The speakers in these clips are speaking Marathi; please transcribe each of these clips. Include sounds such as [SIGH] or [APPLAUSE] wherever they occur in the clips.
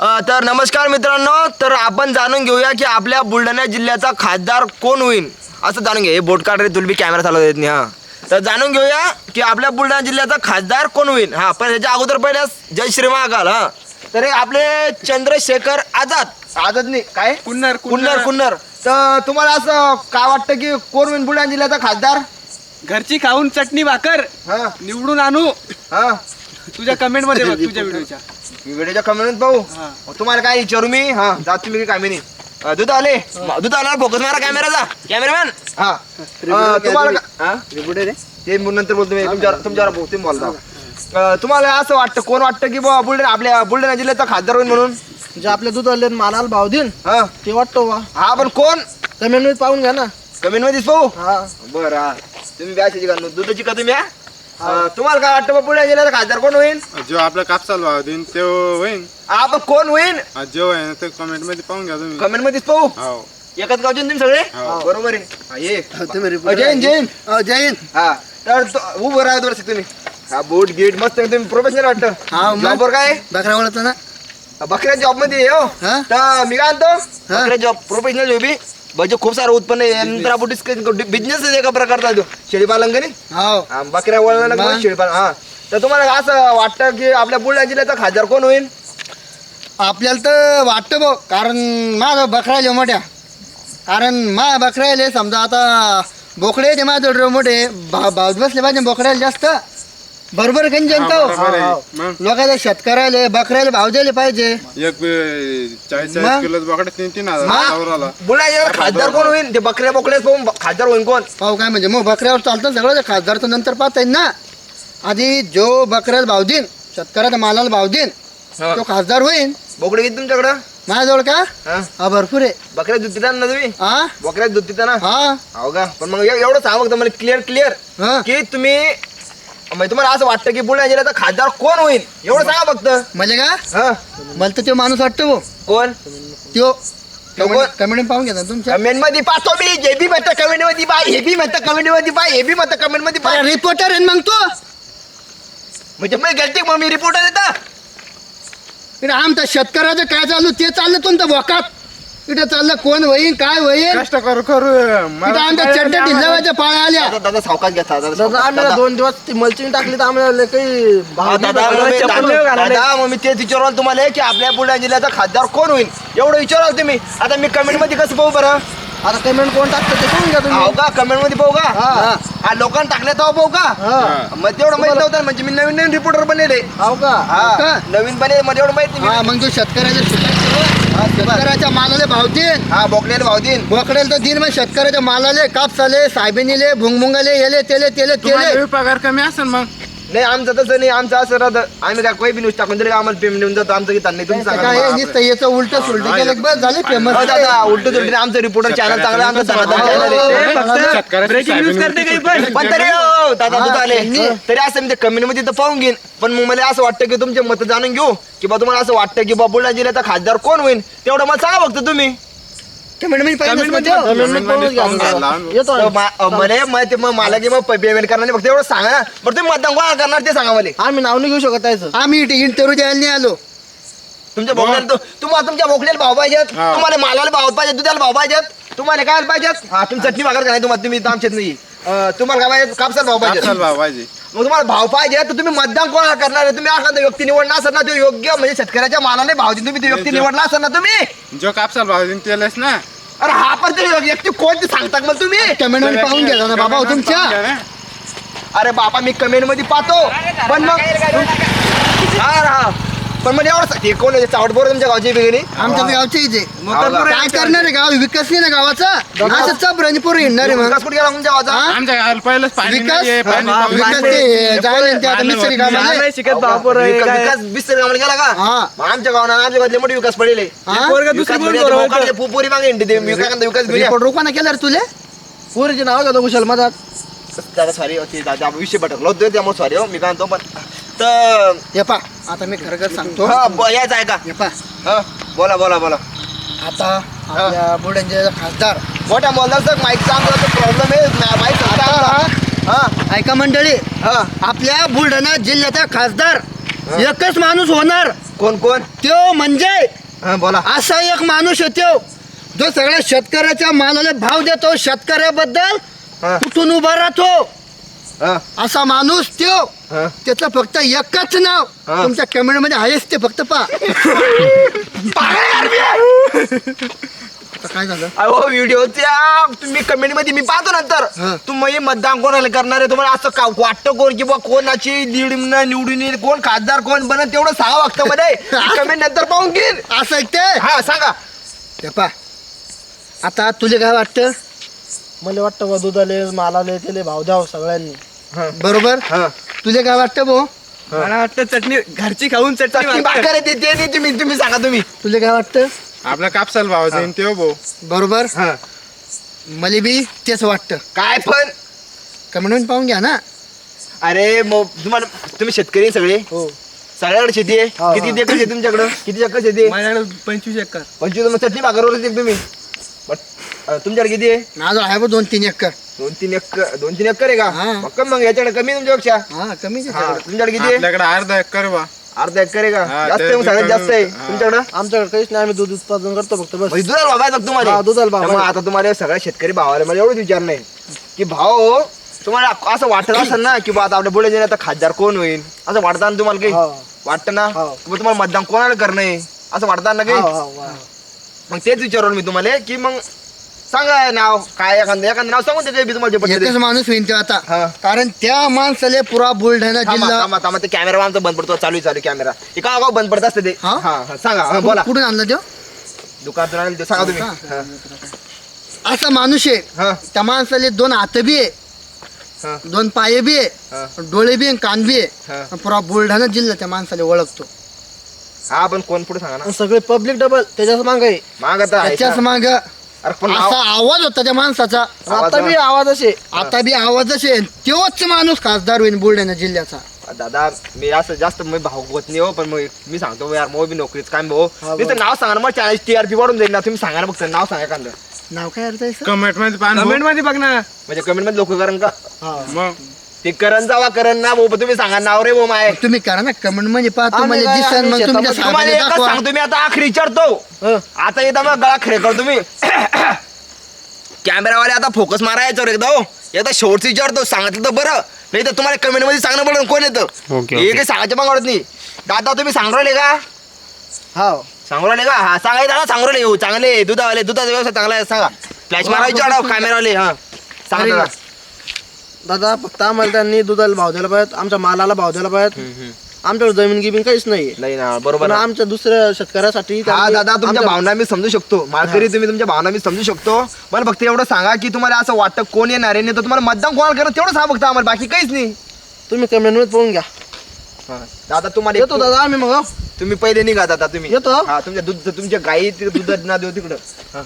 अ, तर नमस्कार मित्रांनो तर आपण जाणून घेऊया की आपल्या बुलढाणा जिल्ह्याचा खासदार कोण होईल? असं जाणून घ्या. हे बोट काढ रे तुला बी कॅमेरा चालवता येत नाही हा. तर जाणून घेऊया की आपल्या बुलढाणा जिल्ह्याचा खासदार कोण होईल? हा पण ह्याच्या अगोदर पहिले जय श्री महाकाल हा. तर हे आपले चंद्रशेखर आझाद. आझाद नाही काय? कुन्नर, कुन्नर. कुन्नर तर तुम्हाला असं काय वाटतं की कोण होईल बुलढाणा जिल्ह्याचा खासदार? घरची खाऊन चटणी भाकर हा. निवडून आणू. हा. तुझ्या कमेंटमध्ये बघ तुझ्या [LAUGHS] व्हिडिओच्या व्हिडिओच्या कमेंट पाहू. तुम्हाला काय विचारू मी? हा जात तुम्ही कामी नाही. दूध आले. दूध आला फोकस मारा कॅमेराचा कॅमेरामॅन हा. तुम्हाला? ते नंतर बोलतो मी तुमच्यावर बोलता अ, तुम्हाला असं वाटतं कोण वाटतं की बुवा बुलढाणा आपल्या बुलढाणा जिल्ह्याचा खासदार होईल म्हणून? जे आपल्या दूध आले मालाला भाव देईन हा. ते वाटतो हा पण कोण? कमेंटमध्ये पाहून घ्या ना. कमेंट मध्येच पाहू? हा. बरं तुम्ही व्यासाची का दुधाची का तुम्ही? अ, तुम्हाला काय वाटतं बुवा बुलढाणा जिल्ह्याचा खासदार कोण होईल? जो आपला कापसाला भाव देईन ते होईन. हा पण कोण होईल जो आहे ना ते कमेंटमध्ये पाहून घ्या तुम्ही. कमेंट मध्येच पाहू? हो. एकाच गावचे ना तुम्ही सगळे? हो. बरोबर आहे. हा, ये. तुम्ही अ, जैन जैन. अ, जैन. हा तर तो- उभं राहा दोन तुम्ही. हा बोट गेट मस्त आहे, तुम्ही प्रोफेशनल हा, वाटतं मग. जॉबवर काय? बकरा वळत ना? बकऱ्या जॉबमध्ये आहे, हो. हा? तर मी काय म्हणतो? बकऱ्या जॉब प्रोफेशनल जॉब म्हणजे खूप सारं उत्पन्न आहे. नंतर आपण बिझनेस एका प्रकारचा तो. शेळीपालन का नाही हो. हा, बकऱ्या वळणार मग? शेळीपालन हा. तर तुम्हाला असं वाटतं की आपल्या बुलढाणा जिल्ह्याचा खासदार कोण होईल? आपल्याला तर वाटतं भाऊ कारण माझं बकरायले मोठ्या. कारण मा बकरायले समजा आता बोकडे ते माझं मोठे. भाव भाव बसले पाहिजे बोकड्याला जास्त. बरोबर हा, जनता? बरोबर आहे. मग? लोकांना शेतकऱ्याला बकऱ्याला भाव दिले पाहिजे. एक अं, चाळीस मग? चाळीस किलो बोकडे तीन तीन हजार मग? चौराला बुलढाणा जिल्ह्याचा खासदार कोण होईल ते बकऱ्या बोकड्याच पाहून खासदार होईल कोण? पाहू काय म्हणजे? मग बकऱ्यावर चालतं सगळं ते खासदारचं नंतर पाहता येईल ना. आधी जो बकऱ्याला भाव देईन शेतकऱ्याच्या मालाला भाव देईन तो खासदार होईल बोकडे किती तुमच्याकडं? माझ्याजवळ का? हा. हा भरपूर आहे. बकऱ्या दूध देता ना तुम्ही? हा बकऱ्या दूध देता ना हा. हो का? पण मग एव- एवढं सांग फक्त मला क्लिअर क्लिअर हा. की तुम्ही म्हणजे तुम्हाला असं वाटतं की बुलढाणा जिल्ह्याचा खासदार कोण होईल? एवढं सांगा फक्त. म्हणजे का? हा. मला तर तो माणूस वाटतो भाऊ. कोण? त्यो तो कोण? कमेंट पाहून घेता तुमच्या. कमेंटमध्ये पाहतो मी जे बी म्हणतं कमेंटमध्ये पा हे बी म्हणतं कमेंटमध्ये पा हे बी म्हणतं कमेंटमध्ये पा रिपोर्टर आहे ना मग तो. म्हणजे मी गलती मग मी रिपोर्टर येतं इकडे आमच्या शेतकऱ्याचं काय चालू ते चाललं तुमचं भोकात इकडे चाललं कोण होईल काय होईल कष्ट करू करू. इकडे आमच्या चड्ड्या ढिल्लावाच्या पाळ्या आल्या. दादा दादा सावकाश घ्या दादा दादा सावकाश. आम्हाला दादा. दोन दिवस ती मल्चिंग टाकली तर आम्हाला काही भाव हा, नाही. दादा भेटला. मग मी- चप्पल दादा घालायला. दादा, मग मी तेच विचारलं तुम्हाला की आपल्या बुलढाणा जिल्ह्याचा खासदार कोण होईल? एवढं विचाराल तुम्ही आता मी कमेंटमध्ये कसं पाहू बरं? आता पेमेंट कोण टाकतं ते पाहून घ्या हो तुम्ही का? कमेंटमध्ये पाहू का? हा. हा. लोकांना टाकले तेव्हा पाहू का? हा. मग तेवढं माहीत नव्हतं म्हणजे मी नवीन नवीन रिपोर्टर बनलेले. हो का? हा. का? नवीन बने मध्ये एवढं माहीत नाही. हा मग शेतकऱ्याच्या शेतकऱ्याच्या मालाले भाव देईन हा बोकलेले भाव देईन बोकड्याला तर दिन मग शेतकऱ्याच्या मालाले कापसाले सायबिनीले भुंगभुंगाले येले तेले तेले तेले पगार कमी असेल मग नाही आमचं तसं नाही आमचं असं राहतं आम्ही काय काही बी न्यूज टाकून का आम्हाला पेमेंट देऊन जातो आमचं की नाही तुम्ही सांगा काय मला. नुसतं याचं उलट सुलट केलं बस झाले फेमस हो दादा उलट उलट आमचं रिपोर्टर चॅनल चांगलं आमचं धनाधन channel आहे. शेतकऱ्याची ब्रेकिंग न्यूज साहेबीने करते काही पण पण तरी हो, दादा तू आले तरी असं मी ते कमेंटमध्ये तर पाहून घेईन. पण मग मला असं वाटतं की तुमचे मत जाणून घेऊ. की बा तुम्हाला असं वाटतं की बा बुलढाणा जिल्ह्याचा खासदार कोण होईल तेवढं मला सांगा फक्त तुम्ही. म्हणजे. मला की मग पेमेंट करणार नाही. फक्त एवढं सांगा ना. बरं तुम्ही मतदान कोणाला करणार ते सांगा मला. आम्ही नाव नाही घेऊ शकत त्याचं आम्ही इंटरव्ह्यू द्यायला नाही आलो. तुमच्या बोकड्याला तुम्हाला तुमच्या बोकड्याला भाव पाहिजेत. हा. तुम्हाला मालाला भाव पाहिजे दुधाला भाव पाहिजेत. तुम्हाला काय पाहिजेत? हा तुम्ही चटणी भाकर का नाही तुम्हाला? तुम्ही आमच्यात नाही. अ, तुम्हाला काय पाहिजे कापसाला भाव पाहिजे कापसाला भाव पाहिजे मग तुम्हाला भाव पाहिजे तर तुम्ही मतदान कोणाला करणार आहे तुम्ही एखादा व्यक्ती निवडला असेल ना तो योग्य म्हणजे शेतकऱ्याच्या मालाने भाव देऊन तुम्ही ती व्यक्ती निवडला असेल ना तुम्ही जो कापसाला भाव देईन त्यालाच ना अरे हा पण ते व्यक्ती कोणती सांगतात मग तुम्ही कमेंटमध्ये पाहून घ्या ना बाबा हो तुमच्या. अरे बापा मी कमेंटमध्ये पाहतो पण मग हा हा पण म्हणजे एवढं ते कोण आहे? चावट बोर तुमच्या गावची बिगिनी आमच्या गावचे इथे काय करणार आहे गाव विकास नाही ना गावाचा? असं हिंडणार आहे मग. विकास कुठे गेला तुमच्या गावाचा? आमच्या गावाला पहिलंच पाणी विकास? नाहीये, पाणी हा, पाऊस विकास नाही. ते जायला ते आता मिस्त्री कामाला. नाही शिकत बापर विकास विकास बिस्तर गेला का? हा. मग आमच्या गावाला आमच्या गावातले मोठे विकास पडले हा? दुसरी बोल बरोबर पुरी मागे हिंडते. ते विकास विकास रिपोर्ट केला रे तुले? पोरीचे नाव घेतो कुशल मधात. दादा सॉरी विषय भटकलो होतो त्यामुळे सॉरी हो मी काय म्हणतो पण तर हे पा आता मी खरं खरं सांगतो. हा ब- यायचं आहे का? हे पा. हा बोला बोला बोला. आता आपल्या बुलढाण्याचे खासदार. मोठ्या बोलदार माईकचा आमचा प्रॉब्लेम आहे. माईक हा. ऐका मंडळी हा. आपल्या बुलढाणा जिल्ह्याचा खासदार एकच माणूस होणार. कोण कोण? त्यो म्हणजे हा बोला. असा एक माणूस आहे त्यो. जो सगळ्या शेतकऱ्याच्या मालाला भाव देतो शेतकऱ्याबद्दल हा, कुठून उभा राहतो? हा, असा माणूस त्यो. हा. त्याचं फक्त एकच नाव. हा. तुमच्या कमेंटमध्ये आहेच ते फक्त पा काय झालं? अहो व्हिडिओ त्या तुम्ही कमेंटमध्ये मी पाहतो नंतर. हा. तुम्ही मतदान कोणाला करणार आहे? तुम्हाला असं का वाटतं कोण किंवा कोणाची निवडून निवडून येईल? कोण खासदार कोण बनत तेवढं सांगा वागतं मध्ये [LAUGHS] कमेंट नंतर पाहून घेईल असं आहे ते? हा सांगा. ते पा आता तुला काय वाटतं? मला वाटतं बा दुधाले मालाले त्याले भाव द्याव सगळ्यांनी. हा, बरोबर? हा. तुला काय वाटतं भाऊ? मला वाटतं चटणी घरची खाऊन चटणी भाकर आहे ते ते नाही तुम्ही तुम्ही सांगा तुम्ही. तुला काय वाटतं? आपल्या कापसाला भाव देईन ते भाऊ. बरोबर? हा. मला बी तेच वाटतं. काय पण. कमेंट पाहून घ्या ना. अरे मग तुम्हाला तुम्ही शेतकरी आहे सगळे? हो. सगळ्याकडे शेती आहे? हा, किती हा. एकर शेती तुमच्याकडं? किती एकर शेती आहे? माझ्याकडे पंचवीस एकर. पंचवीस मग चटणी भाकरवरच आहे तुम्ही. बट अं, तुमच्याकडे किती आहे? माझं आहे बघ दोन तीन एकर. दोन तीन एकर दोन तीन एकर आहे का? हा. मग कमी मग याच्याकडे कमी आहे तुमच्यापेक्षा? हा कमीच आहे हा, त्याच्याकडे. तुमच्याकडे किती आहे? आपल्याकडे अर्धा एकर बा. अर्धा एकर आहे का? हा, जास्त आहे मग सगळ्यात जास्त आहे कमी- हा. तुमच्याकडं? आमच्याकडे काहीच नाही आम्ही दूध उत्पादन करतो फक्त बस. दुधाला भाव आहे फक्त तुम्हाला? हा, दुधाला भाव आहे. त्यामुळे आता तुम्हाला सगळ्या शेतकरी भावाला मला एवढंच विचार नाही. की भाव तुम्हाला असं वाटत असेल ना की बा आता आपल्या पुढे आता खासदार कोण होईल? असं वाटतं ना तुम्हाला काही? हा. वाटतं ना? हा. की बा तुम्हाला मतदान कोणाला करणं आहे? असं वाटतं ना हा, काही हा, हा. मग तेच विचारलं मी तुम्हाला की मग सांगा नाव काय एखादं एखादं नाव सांगून त्याचे तुम्हाला जे पटलं ते. एकच माणूस ते आता. कारण त्या माणसाले पुरा बुलढाणा थांबा जिल्हा थांबा थांबा ते कॅमेरा आमचा बंद पडतो चालू आहे, चालू कॅमेरा एका गाव बंद पडत असते ते हा? हा हा, सांगा हा, बोला कुठून आणला तो दुकानातून आणलं ते सांगा तुम्ही का? हा. असा माणूस आहे हा त्या माणसाले दोन हात बी आहे हा दोन पाय बी. आहे डोळे बी आहे कान बी हा. आहे पुरा बुलढाणा जिल्हा त्या माणसाला ओळखतो हा पण कोण पुढे सांगा ना सगळे पब्लिक डबल त्याच्याच माग आहे माग आता आहे त्याच्याच का? माग अरे पण असा आवाज होता त्या माणसाचा. आता बी आवाज असे. आता बी आवाज असेल तोच माणूस खासदार होईल बुलढाणा जिल्ह्याचा. दादा मी असं जास्त मी भाऊ होत नाही हो पण मग मी सांगतो यार मग बी नोकरीच काय भाऊ. हा, मी तर नाव सांगा ना मग चॅनल टीआरपी वाढून जाईल ना तुम्ही सांगा ना फक्त नाव सांगा एखादं. नाव काय अर्थ? कमेंटमध्ये कमेंटमध्ये बघ ना. म्हणजे कमेंटमध्ये लोक करण का? मग? ते करण जावा करण ना भाऊ तुम्ही सांगा नाव रे भाऊ माय. तुम्ही करा ना कमेंटमध्ये पहा आम्ही तुम्हाला काय- दिसन मग आम्ही तुमच्या शेतामध्ये तुम्हाला साहेबाला एकच दाखवा. सांगतो मी आता आखरी विचारतो हं. आता येता मग गळा खरे करतो मी कॅमेरावाले आता फोकस मारा याच्यावर एकदा हो. एकदा शेवटचं विचारतो सांगितलं तर बरं. नाही तर तुम्हाला कमेंटमध्ये सांगणं पडेल कोण येतं? ओके, हे काही सांगायचं मग आवडत नाही. दादा तुम्ही सांगू राहिले का? हा. सांगू राहिले का? हा सांगायचं ना सांगू राहिले. हो चांगले दुधावाले दुधाचा व्यवसाय चांगला आहे सांगा. फ्लॅश मारा विचारा कॅमेरावाले हा. सांगा दादा. दादा फक्त आम्हाला त्यांनी दुधाला भाव द्यायला पाहिजे आमच्या मालाला भाव द्यायला पाहिजे. आमच्याकडे जमीन गिमीन काहीच नाहीये नाही ना बरोबर पण ना. आमच्या दुसऱ्या शेतकऱ्यासाठी हा त्यांनी दादा तुमच्या आमच्या- भावना मी समजू शकतो मालकरी तुम्ही तुमच्या भावना मी समजू शकतो मला फक्त एवढं सांगा की तुम्हाला असं वाटतं कोण येणार आहे नाही तर तुम्हाला मतदान कोणाला करणं तेवढं सांगा फक्त आम्हाला बाकी काहीच नाही तुम्ही कमेंटमध्ये पाहून घ्या दादा तुम्हाला येतो दादा आम्ही मग. तुम्ही पहिले निघा दादा तुम्ही येतो. हा तुमच्या दूध तुमच्या गाई तिकडे दूध ना देऊ तिकडं हा.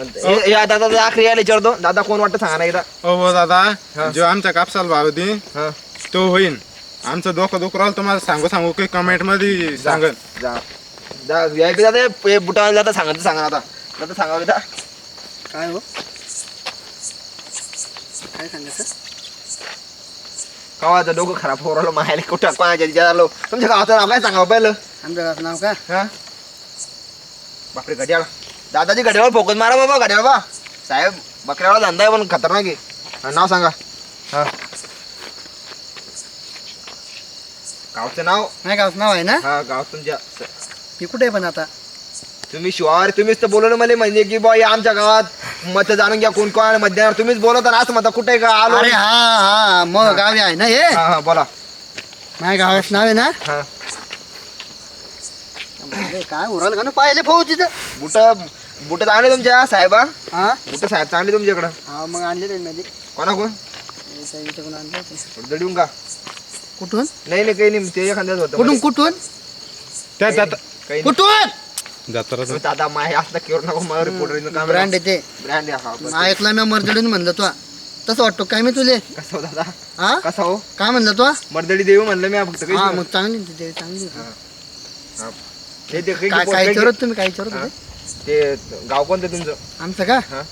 हे- या दादा आखरी यायला विचारतो दादा कोण वाटतं सांगा ना एकदा. हो हो दादा. हा. जो आमच्या कापसाला भाव हा. तो होईन. आमचं डोकं दुखू राहिलं तुम्हाला सांगू सांगू काही कमेंटमध्ये सांगन जा. जा या इकडे दादा हे बुटाला दादा सांगा सांगा आता. दादा सांगा दादा काय हो? काय सांगायचं? गावाचं डोकं खराब हो राहिलं मायाला कुठं कोणाच्या तुमच्या गावाचं नाव काय सांगा पहिलं? आमच्या गावाचं नाव का? हा? बापरे घड्याळ दादाजी घड्याळावर फोकस मारा बाबा घड्याळ बा. साहेब बकऱ्यावाला धंदा आहे पण खतरनाक आहे. हा, नाव सांगा. हा. गावचं नाव? माझ्या गावाचं नाव आहे ना? हा गाव तुमच्या. मी कुठे आहे पण आता? तुम्ही शिवार तुम्हीच तर बोलवलं मला म्हणजे की बॉ आमच्या गावात मत जाणून घ्या कोण कोण मत देणार तुम्हीच बोलवता ना असं म्हणता कुठे का? आलो. अरे हा हा. मग गावी आहे ना हे? हा हा बोला. माझ्या गावाचं नाव आहे ना? हा. अरे, काय उराल का ना पाहिले भाऊ तिथं. बुट बुट चांगले तुमच्या साहेबा. हा? बुट साहेब चांगले तुमच्याकडं. हा मग आणले मध्ये कोणा कोण आणलं होतं. थोडं देऊन का? कुठून? नाही नाही काही नाही ते एखाद्याच होतं. कुठून मध्ये. कुठून? त्या त्यात काही नाही. कुठून? जत्रा तुम्ही दादा माय असं केवर नको मला रिपोर्टर काम ब्रँड आहे ते. ब्रँड आहे हा बस. ऐकला मी मर्दडीन म्हणलं तू. तसं वाटतो काय मी तुले? कसा हो दादा? हा? कसा हो? काय म्हणलं तू? मर्दडी देऊ म्हणलं मी फक्त काही हा नाही. मग चांगली होती ते चांगली. हे. ते काही काय काय विचारत तुम्ही? काय विचारत हा. होते? ते गाव कोणतं तुमचं? आमचं का? हा?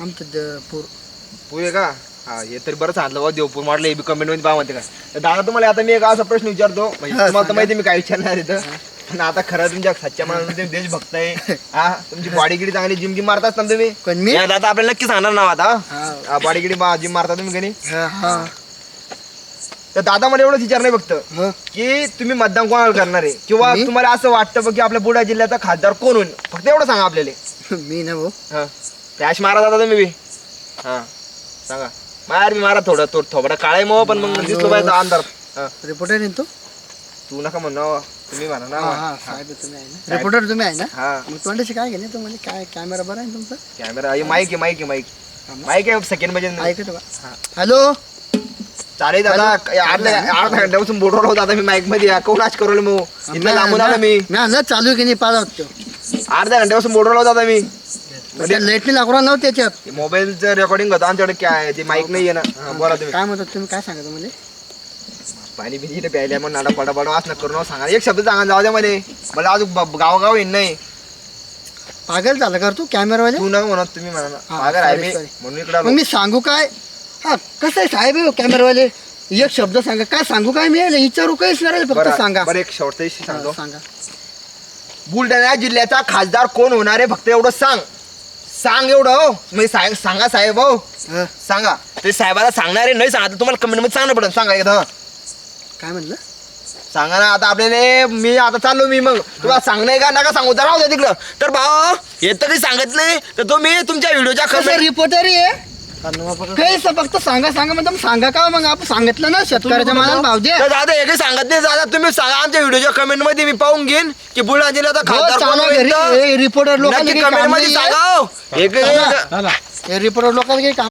आमचं द- पूर. पुरे का? हा हे तरी बरं सांगितलं बा देवपूर म्हटलं हे बी कमेंटमध्ये पहा म्हणते का. तर दादा तुम्हाला आता मी एक असा प्रश्न विचारतो. म्हणजे हा, तुम्हाला तर सांगा. माहिती आहे मी काय विचारणार आहे तर पण आता खरं तुमच्या सच्च्या मनामध्ये तुम्ही देशभक्त आहे. [LAUGHS] हा तुमची बॉडी गिडी चांगली जिम गिम मारताच ना तुम्ही. मी? या दादा आपल्याला नक्की सांगणार नाव आता. हा. बॉडी गिडी जिम मारता तुम्ही कधी? हा, हा. तर दादा मला एवढंच विचार नाही फक्त हो. की तुम्ही मतदान कोणाला करणार आहे? किंवा मी? तुम्हाला असं वाटतं बघ की आपल्या बुलढाणा जिल्ह्याचा खासदार कोण होईल? फक्त एवढं सांगा आपल्याला. [LAUGHS] मी ना भाऊ. हा. कॅश मारा दादा तुम्ही बी. हा. सांगा. मार बी मारा थोडं तो थोडा काळाय मग पण मग दिसलो पाहिजे अंधार. हा. रिपोर्टर आहे ना तू? तू नका म्हणा तुम्ही म्हणा ना हा हा साहेब तुम्ही आहे ना? रिपोर्टर तुम्ही आहे ना? हा. मग तोंडाशी काय घेणे तुम्हाला? काय कॅमेरा बरा आहे ना तुमचा? कॅमेरा माईक आहे माईक आहे माईक माईक आहे सेकंडमध्ये. ऐकतो का हॅलो चालेल दादा अर्ध्या अर्धा घंट्यापासून बोलवलं होतं आता मी माईकमध्ये. कोण आज करवलं मग? इथं लांबून आलो मी. चालू की नाही पाहत होतो अर्ध्या घंट्यापासून बोलवलं होतं आता मी. लेट नाही लागणार नव्हतं त्याच्यात. मोबाईलचं रेकॉर्डिंग होतं आमच्याकडे काय ते माईक नाही आहे ना. हा, बोला तुम्ही. काय म्हणतात तुम्ही? काय सांगता म्हणजे पाणी बिनी इथे प्यायला मग नाडा पडा पडा वाच करू नका सांगा. एक शब्द सांगा जाऊ द्या मध्ये मला अजून ब- गावगाव येईन नाही. पागल झालं कर तू कॅमेरावाले तू नका म्हणत तुम्ही म्हणा हा, ना. अगर आहे sorry, मी. sorry. म्हणून इकडे मग. मी सांगू काय? हा कसं आहे साहेब हो कॅमेरावाले एक शब्द सांगा. काय सांगू काय? मी विचारू काहीच नाही फक्त सांगा. बरं एक शेवटचा विषय सांगतो. हा, सांगा. बुलढाणा जिल्ह्याचा खासदार कोण होणार आहे? फक्त एवढं सांग. सांग एवढं हो. मी सांग सांगा साहेब हो. हा, सांगा. ते साहेबाला सांगणार आहे नाही सांगा तुम्हाला कमेंटमध्ये सांगणं पडेल सांगा एकदा. काय म्हणलं? सांगा ना आता आपल्याला मी आता चाललो मी मग. तुला सांगणे का? नका सांगू तर राहू द्या तिकडं. तर भाऊ हे तर काही सांगत नाही तर तुम्ही तुमच्या व्हिडिओच्या कसं रिपोर्टर आहे काही फक्त सांगा सांगा म्हणजे मग सांगा का मग आपण सांगितलं ना शेतकऱ्याच्या मालाला भाव द्या तर दादा हे काही सांगत नाही दादा तुम्ही सांगा आमच्या व्हिडिओच्या कमेंटमध्ये मी पाहून घेईन की बुलढाणा जिल्ह्याचा खासदार तर हे रिपोर्टर लोकांना कमेंट काममध्ये. सांगा हो. हे हे रिपोर्टर लोकांना काही काम